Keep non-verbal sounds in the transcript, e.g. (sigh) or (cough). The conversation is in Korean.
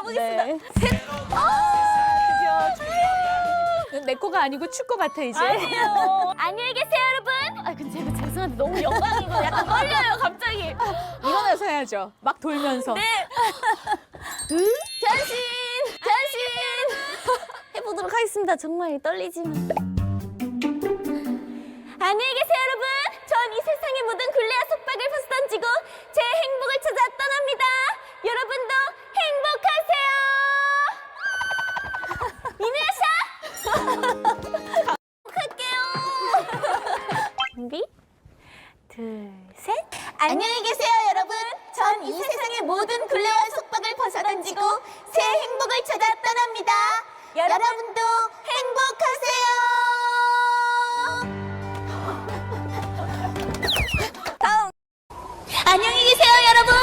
가보겠습니다. 네. 셋. 아, 드디어 내 거가 아니고 축구 같아 이제. 아니에요. (laughs) 안녕히 계세요, 여러분. 아, 근데 제가 죄송한데 너무 영광이고 약간 떨려요, 갑자기. 일어나서 해야죠. 막 돌면서. 네. (laughs) 변신! 변신! 해보도록 하겠습니다. 정말 떨리지만. 할게요 준비? 둘셋. 안녕히 계세요 여러분. 전 이 세상의 모든 굴레와 속박을 벗어던지고 새 행복을 찾아 떠납니다. 여러분도 행복하세요. 다음. 안녕히 계세요 여러분.